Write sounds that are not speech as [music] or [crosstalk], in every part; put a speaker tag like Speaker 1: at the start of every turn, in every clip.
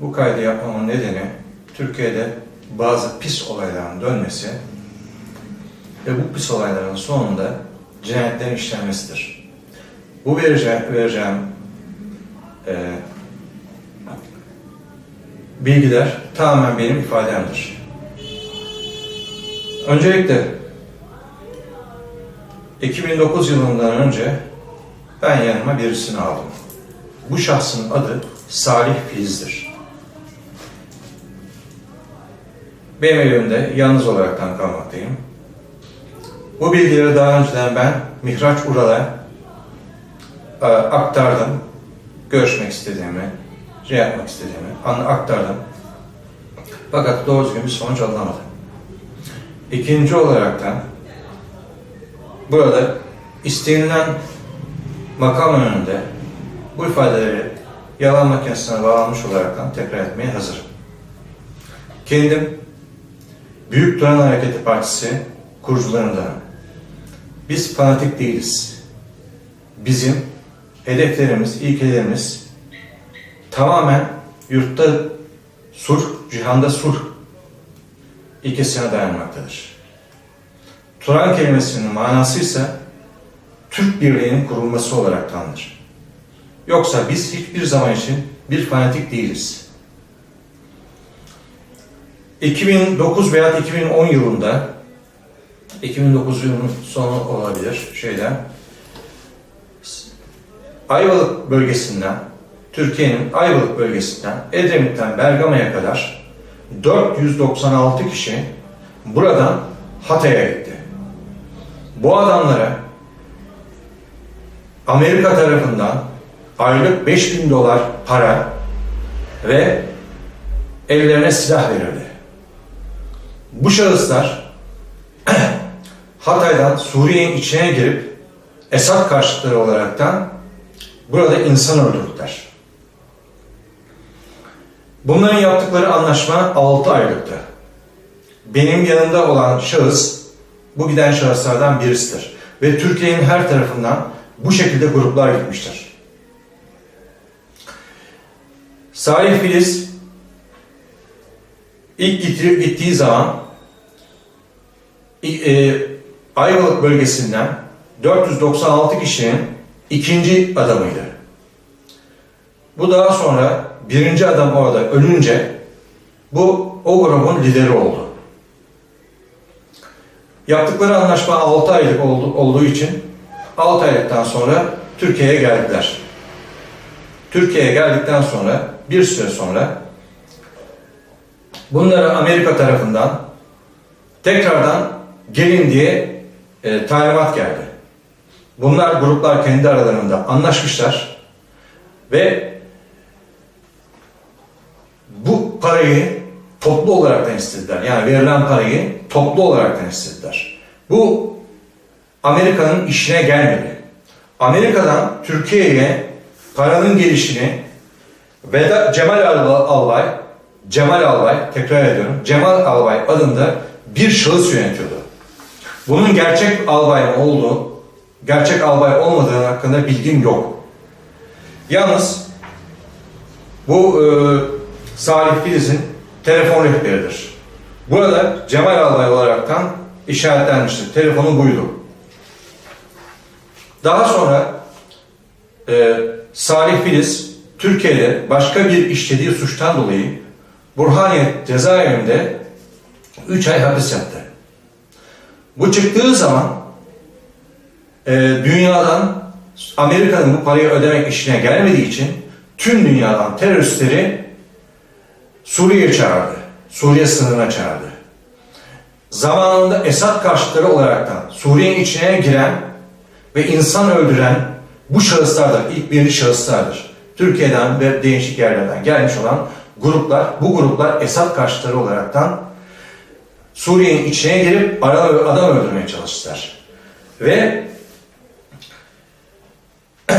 Speaker 1: Bu kaydı yapmamın nedeni Türkiye'de bazı pis olayların dönmesi ve bu pis olayların sonunda cinayetlerin işlenmesidir. Bu vereceğim, vereceğim e, bilgiler tamamen benim ifademdir. Öncelikle 2009 yılından önce ben yanıma birisini aldım. Bu şahsın adı Salih Filiz'dir. Benim evimde yalnız olaraktan kalmaktayım. Bu bilgileri daha önceden ben Mihraç Ural'a e, aktardım. Görüşmek istediğimi, şey yapmak istediğimi aktardım. Fakat doğru düzgün bir sonuç alınamadı. İkinci olaraktan burada istenilen makam önünde bu ifadeleri yalan makinesine bağlanmış olaraktan tekrar etmeye hazırım. Kendim Büyük Duran Hareketi Partisi kurucularındanım. Biz fanatik değiliz. Bizim hedeflerimiz, ilkelerimiz tamamen yurtta sulh, cihanda sulh ilkesine dayanmaktadır. Turan kelimesinin manası ise Türk birliğinin kurulması olaraktandır. Yoksa biz hiçbir zaman için bir fanatik değiliz. 2009 veya 2010 yılında 2009 yılının sonu olabilir şeyden Ayvalık bölgesinden Türkiye'nin Ayvalık bölgesinden Edremit'ten Bergama'ya kadar 496 kişi buradan Hatay'a gitti. Bu adamlara Amerika tarafından aylık 5000 dolar para ve ellerine silah verildi. Bu şahıslar [clears throat] Hatay'dan Suriye'nin içine girip Esad karşıtları olaraktan burada insan öldürdüler. Bunların yaptıkları anlaşma 6 aylıktı. Benim yanımda olan şahıs bu giden şahıslardan birisidir. Ve Türkiye'nin her tarafından bu şekilde gruplar gitmiştir. Salih Filiz ilk gittiği, gittiği zaman e, Ayvalık bölgesinden 496 kişinin ikinci adamıydı. Bu daha sonra birinci adam orada ölünce bu o grubun lideri oldu. Yaptıkları anlaşma 6 aylık oldu, olduğu için 6 aylıktan sonra Türkiye'ye geldiler. Türkiye'ye geldikten sonra bir süre sonra bunlara Amerika tarafından tekrardan gelin diye e, talimat geldi. Bunlar gruplar kendi aralarında anlaşmışlar ve bu parayı toplu olarak istediler. Yani verilen parayı toplu olarak istediler. Bu Amerika'nın işine gelmedi. Amerika'dan Türkiye'ye paranın gelişini Veda Cemal Al- Albay, Cemal Albay, tekrar ediyorum, Cemal Albay adında bir şahıs yönetiyordu. Bunun gerçek albay mı olduğu, gerçek albay olmadığı hakkında bilgim yok. Yalnız bu e, Salih Filiz'in telefon rehberidir. Burada Cemal Albay olaraktan işaretlenmiştir. Telefonu buydu. Daha sonra e, Salih Filiz Türkiye'de başka bir işlediği suçtan dolayı Burhaniye cezaevinde 3 ay hapis yattı. Bu çıktığı zaman e, dünyadan Amerika'nın bu parayı ödemek işine gelmediği için tüm dünyadan teröristleri Suriye'ye çağırdı. Suriye sınırına çağırdı. Zamanında Esad karşıtları olaraktan Suriye'nin içine giren ve insan öldüren bu şahıslardır. İlk birinci şahıslardır. Türkiye'den ve değişik yerlerden gelmiş olan gruplar, bu gruplar Esad karşıtları olaraktan Suriye'nin içine girip adam, öldürmeye çalıştılar. Ve [clears throat]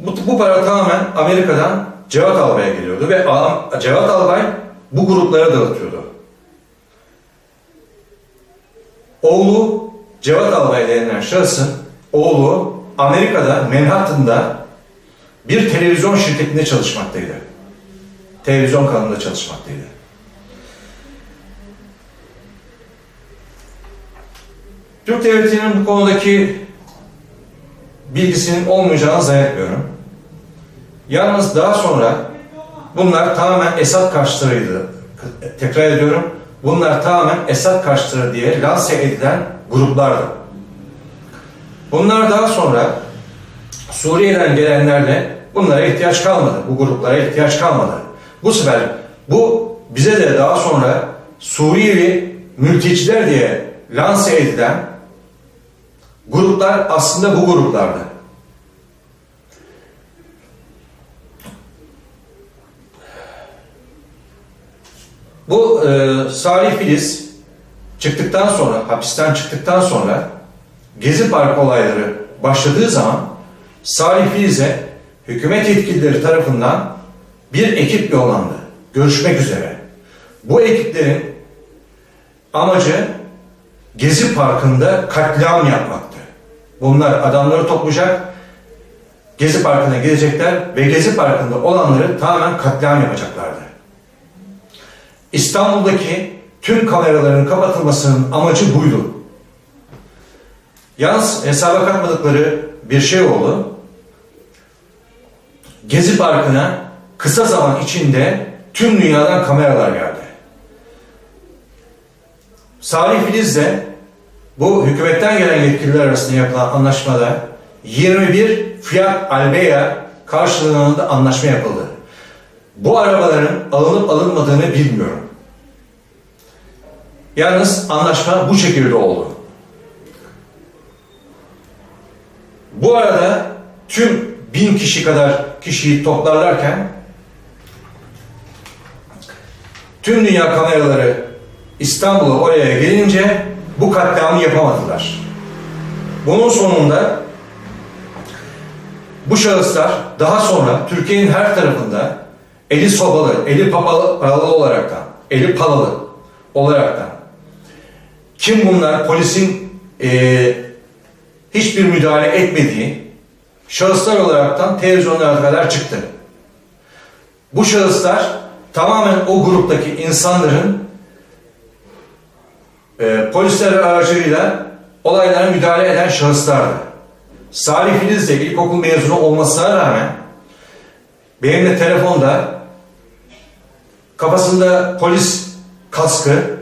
Speaker 1: bu, bu para tamamen Amerika'dan Cevat Albay'a geliyordu ve Cevat Albay bu gruplara dağıtıyordu. Oğlu Cevat Albay denilen şahsın oğlu Amerika'da Manhattan'da bir televizyon şirketinde çalışmaktaydı. Televizyon kanalında çalışmaktaydı. Türk Devleti'nin bu konudaki bilgisinin olmayacağını zannetmiyorum. Yalnız daha sonra bunlar tamamen Esad karşıtlarıydı. Tekrar ediyorum. Bunlar tamamen Esad karşıtları diye lanse edilen gruplardı. Bunlar daha sonra Suriye'den gelenlerle bunlara ihtiyaç kalmadı. Bu gruplara ihtiyaç kalmadı. Bu sefer bu bize de daha sonra Suriyeli mülteciler diye lanse edilen gruplar aslında bu gruplardı. Bu e, Salih Filiz çıktıktan sonra, hapisten çıktıktan sonra Gezi Parkı olayları başladığı zaman Salih Filiz'e hükümet yetkilileri tarafından bir ekip yollandı. Görüşmek üzere. Bu ekiplerin amacı Gezi Parkı'nda katliam yapmaktı. Bunlar adamları toplayacak, Gezi Parkı'na gidecekler ve Gezi Parkı'nda olanları tamamen katliam yapacaklardı. İstanbul'daki tüm kameraların kapatılmasının amacı buydu. Yalnız hesaba katmadıkları bir şey oldu. Gezi Parkı'na kısa zaman içinde tüm dünyadan kameralar geldi. Salih Filiz de bu hükümetten gelen yetkililer arasında yapılan anlaşmada 21 Fiat Albea karşılığında anlaşma yapıldı. Bu arabaların alınıp alınmadığını bilmiyorum. Yalnız anlaşma bu şekilde oldu. Bu arada tüm bin kişi kadar kişiyi toplarlarken tüm dünya kameraları İstanbul'a oraya gelince bu katliamı yapamadılar. Bunun sonunda bu şahıslar daha sonra Türkiye'nin her tarafında eli sobalı, eli paralı olaraktan, eli palalı olaraktan kim bunlar polisin eee hiçbir müdahale etmediği şahıslar olaraktan televizyonlara kadar çıktı. Bu şahıslar tamamen o gruptaki insanların e, polisler aracılığıyla olaylara müdahale eden şahıslardı. Salih Filiz de ilkokul mezunu olmasına rağmen benimle telefonda kafasında polis kaskı,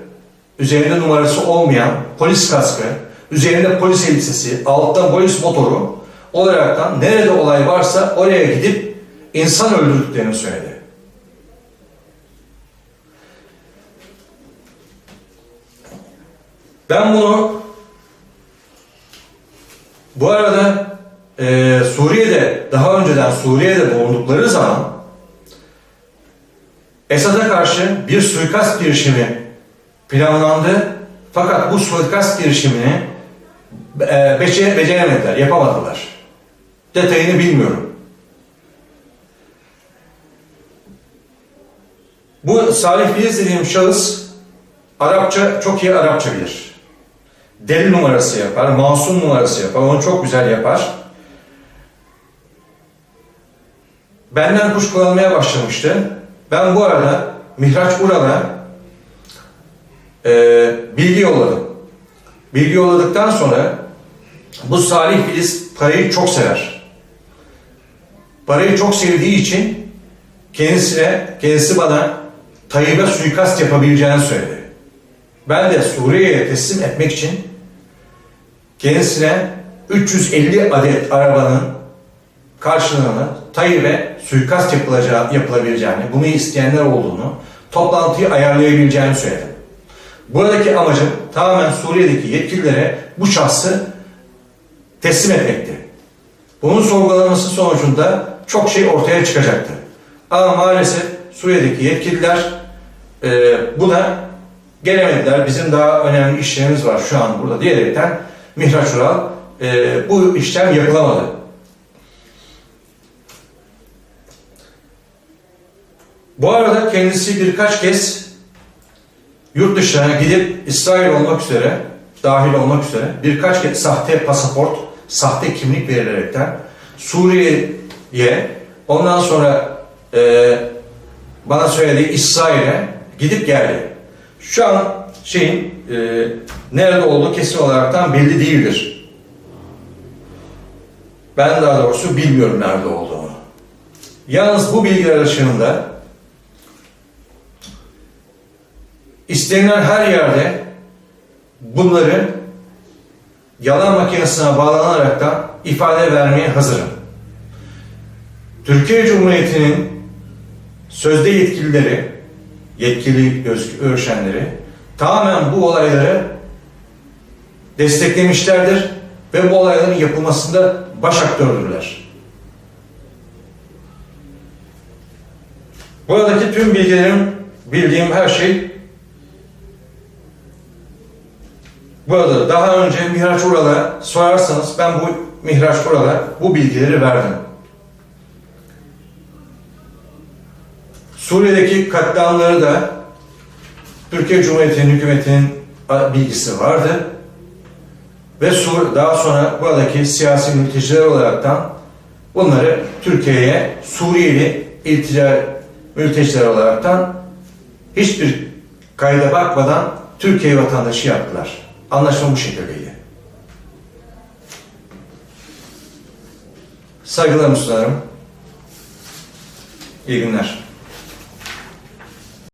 Speaker 1: üzerinde numarası olmayan polis kaskı, üzerinde polis elbisesi, alttan polis motoru olaraktan nerede olay varsa oraya gidip insan öldürdüklerini söyledi. Ben bunu bu arada e, Suriye'de daha önceden Suriye'de bulundukları zaman Esad'a karşı bir suikast girişimi planlandı. Fakat bu suikast girişimini e, becer, beceremediler, yapamadılar. Detayını bilmiyorum. Bu Salih Filiz dediğim şahıs Arapça, çok iyi Arapça bilir. Deli numarası yapar, masum numarası yapar, onu çok güzel yapar. Benden kuşkulanmaya başlamıştı. Ben bu arada Mihraç Ural'a e, bilgi yolladım. Bilgi yolladıktan sonra bu Salih Filiz parayı çok sever. Parayı çok sevdiği için kendisine, kendisi bana Tayyip'e suikast yapabileceğini söyledi. Ben de Suriye'ye teslim etmek için kendisine 350 adet arabanın karşılığını Tayyip'e suikast yapılacağı, yapılabileceğini, bunu isteyenler olduğunu, toplantıyı ayarlayabileceğini söyledim. Buradaki amacım tamamen Suriye'deki yetkililere bu şahsı teslim etmekti. Bunun sorgulanması sonucunda çok şey ortaya çıkacaktı. Ama maalesef Suriye'deki yetkililer buna gelemediler. Bizim daha önemli işlerimiz var şu an burada diyerekten Mihraç Ural e, bu işlem yapılamadı. Bu arada kendisi birkaç kez yurt dışına gidip İsrail olmak üzere, dahil olmak üzere birkaç kez sahte pasaport, sahte kimlik verilerekten Suriye'ye ondan sonra e, bana söylediği İsrail'e gidip geldi. Şu an şeyin e, nerede olduğu kesin olaraktan belli değildir. Ben daha doğrusu bilmiyorum nerede olduğunu. Yalnız bu bilgiler ışığında istenilen her yerde bunları yalan makinesine bağlanarak da ifade vermeye hazırım. Türkiye Cumhuriyeti'nin sözde yetkilileri, yetkili görüşenleri tamamen bu olayları desteklemişlerdir ve bu olayların yapılmasında baş aktördürler. Buradaki tüm bilgilerim, bildiğim her şey burada. Daha önce Mihraç Ural'a sorarsanız ben bu Mihraç Ural'a bu bilgileri verdim. Suriye'deki katliamları da Türkiye Cumhuriyeti'nin hükümetinin bilgisi vardı. Ve daha sonra buradaki siyasi mülteciler olaraktan bunları Türkiye'ye Suriyeli iltica mülteciler olaraktan hiçbir kayda bakmadan Türkiye vatandaşı yaptılar. Anlaşma bu şekildeydi. Saygılarımı sunarım. İyi günler.